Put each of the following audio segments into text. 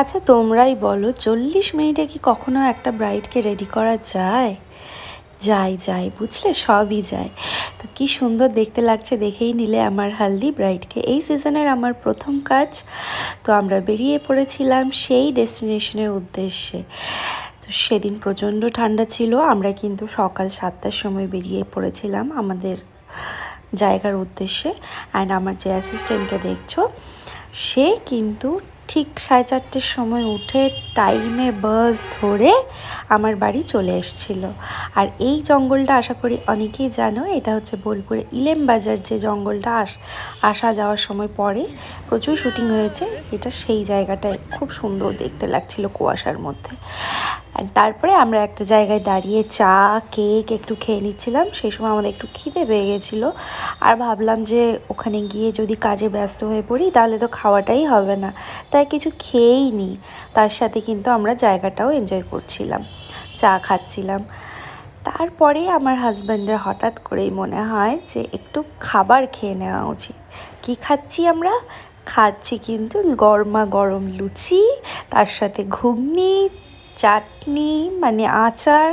আচ্ছা তোমরাই বলো, চল্লিশ মিনিটে কি কখনো একটা ব্রাইডকে রেডি করা যায়? যাই যাই বুঝলে? সবই যায়। তো কি সুন্দর দেখতে লাগছে, দেখেই নিলে আমার হালদি ব্রাইডকে। এই সিজনের আমার প্রথম কাজ, তো আমরা বেরিয়ে পড়েছিলাম সেই ডেস্টিনেশনের উদ্দেশ্যে। তো সেদিন প্রচণ্ড ঠান্ডা ছিল, আমরা কিন্তু সকাল সাতটার সময় বেরিয়ে পড়েছিলাম আমাদের জায়গার উদ্দেশ্যে। অ্যান্ড আমার যে অ্যাসিস্ট্যান্টকে দেখছ, সে কিন্তু ঠিক সাড়ে চারটের সময় উঠে টাইমে বাস ধরে আমার বাড়ি চলে এসছিল। আর এই জঙ্গলটা আশা করি অনেকেই জানো, এটা হচ্ছে বোলপুরে ইলেম বাজার যে জঙ্গলটা আস, আসা যাওয়ার সময় পরে প্রচুর শুটিং হয়েছে, এটা সেই জায়গাটায়। খুব সুন্দর দেখতে লাগছিল কুয়াশার মধ্যে। আর তারপরে আমরা একটা জায়গায় দাঁড়িয়ে চা, কেক একটু খেয়ে নিচ্ছিলাম। সেই সময় আমাদের একটু খিদে পেয়ে গেছিল। আর ভাবলাম যে ওখানে গিয়ে যদি কাজে ব্যস্ত হয়ে পড়ি, তাহলে তো খাওয়াটাই হবে না। তাই কিছু খেয়েই নিই তার সাথে কিন্তু আমরা জায়গাটাও এনজয় করছিলাম। চা খাচ্ছিলাম। তারপরে আমার হাজব্যান্ডের হঠাৎ করেই মনে হয় যে একটু খাবার খেয়ে নেওয়া উচিত। কি খাচ্ছি আমরা? খাচ্ছি কিন্তু গরমা গরম লুচি, তার সাথে ঘুগনি চাটনি মানে আচার,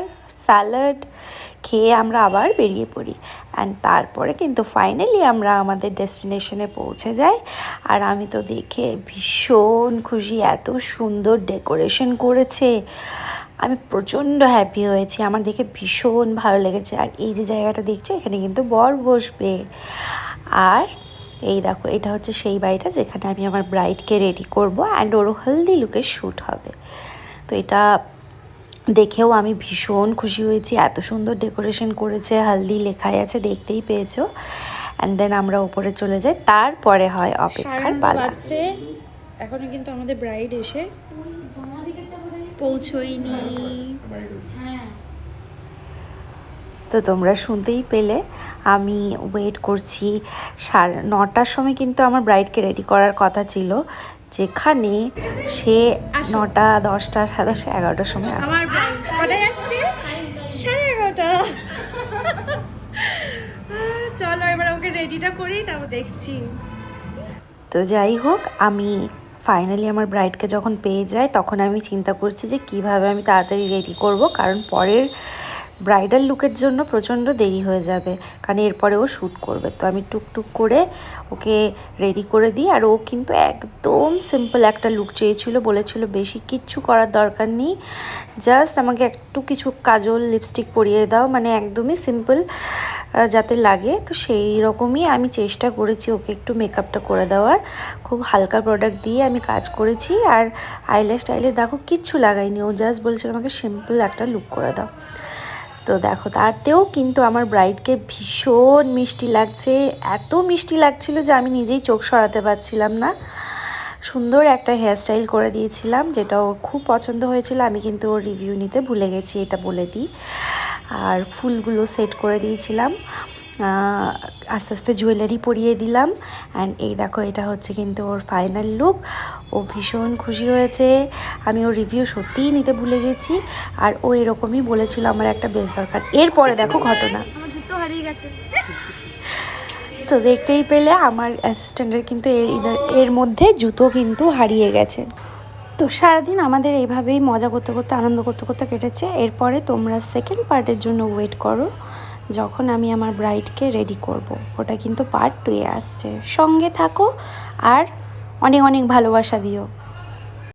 স্যালাড খেয়ে আমরা আবার বেরিয়ে পড়ি। অ্যান্ড তারপরে কিন্তু ফাইনালি আমরা আমাদের ডেস্টিনেশনে পৌঁছে যাই। আর আমি তো দেখে ভীষণ খুশি, এত সুন্দর ডেকোরেশন করেছে। আমি প্রচণ্ড হ্যাপি হয়েছি, আমার দেখে ভীষণ ভালো লেগেছে। আর এই যে জায়গাটা দেখছ, এখানে কিন্তু বর বসবে। আর এই দেখো, এটা হচ্ছে সেই বাড়িটা যেখানে আমি আমার ব্রাইডকে রেডি করব। অ্যান্ড ওর হেলদি লুকের শ্যুট হবে। তো এটা দেখেও আমি ভীষণ খুশি হয়েছি। এত সুন্দর ডেকোরেশন করেছে হালদি লেখাই আছে দেখতেই পেয়েছ। অ্যান্ড দেন আমরা উপরে চলে যাই। তারপরে হয় অপেক্ষার পালা। এখনও কিন্তু আমাদের ব্রাইড এসে পৌঁছয়নি। তো তোমরা শুনতেই পেলে আমি ওয়েট করছি। সাড়ে নটার সময় কিন্তু আমার ব্রাইডকে রেডি করার কথা ছিল। যেখানে সে নটা দশটা সাড়ে দশটা এগারোটার সময় আসছে। সাড়ে এগারোটা। চলো এবার ওকে রেডিটা করি তারপর দেখছি। তো যাই হোক আমি ফাইনালি আমার ব্রাইডকে যখন পেয়ে যাই তখন আমি চিন্তা করছি যে কীভাবে আমি তাড়াতাড়ি রেডি করব কারণ পরের ব্রাইডাল লুকের জন্য প্রচণ্ড দেরি হয়ে যাবে, কারণ এরপরে ও শ্যুট করবে। তো আমি টুকটুক করে ওকে রেডি করে দিই, আর ও কিন্তু একদম সিম্পল একটা লুক চেয়েছিল, বলেছিল বেশি কিচ্ছু করার দরকার নেই জাস্ট আমাকে একটু কিছু কাজল লিপস্টিক পরিয়ে দাও মানে একদমই সিম্পল যাতে লাগে। তো সেই রকমই আমি চেষ্টা করেছি ওকে একটু মেকআপটা করে দেওয়ার। খুব হালকা প্রোডাক্ট দিয়ে আমি কাজ করেছি, আর আইলে স্টাইলে দেখো কিচ্ছু লাগাইনি, ও জাস্ট বলেছিল আমাকে সিম্পল একটা লুক করে দাও। তো দেখো, তাতেও কিন্তু আমার ব্রাইডকে ভীষণ মিষ্টি লাগছে। এত মিষ্টি লাগছিল যে আমি নিজেই চোখ সরাতে পারছিলাম না। সুন্দর একটা হেয়ারস্টাইল করে দিয়েছিলাম, যেটা ওর খুব পছন্দ হয়েছিল। আমি কিন্তু ওর রিভিউ নিতে ভুলে গেছি, এটা বলে দিই। আর ফুলগুলো সেট করে দিয়েছিলাম। আস্তে আস্তে জুয়েলারি পরিয়ে দিলাম। অ্যান্ড এই দেখো এটা হচ্ছে কিন্তু ওর ফাইনাল লুক ও ভীষণ খুশি হয়েছে। আমি ওর রিভিউ সত্যিই নিতে ভুলে গেছি। আর ও এরকমই বলেছিল আমার একটা বেশ দরকার। এরপরে দেখো ঘটনা। জুতো হারিয়ে গেছে। তো দেখতেই পেলে আমার অ্যাসিস্ট্যান্টের কিন্তু এর এর মধ্যে জুতো কিন্তু হারিয়ে গেছে। তো সারাদিন আমাদের এইভাবেই মজা করতে করতে আনন্দ করতে করতে কেটেছে। এরপরে তোমরা সেকেন্ড পার্টের জন্য ওয়েট করো। যখন আমি আমার ব্রাইডকে রেডি করব। ওটা কিন্তু পার্ট টুয়ে আসছে সঙ্গে থাকো আর অনেক অনেক ভালোবাসা দিও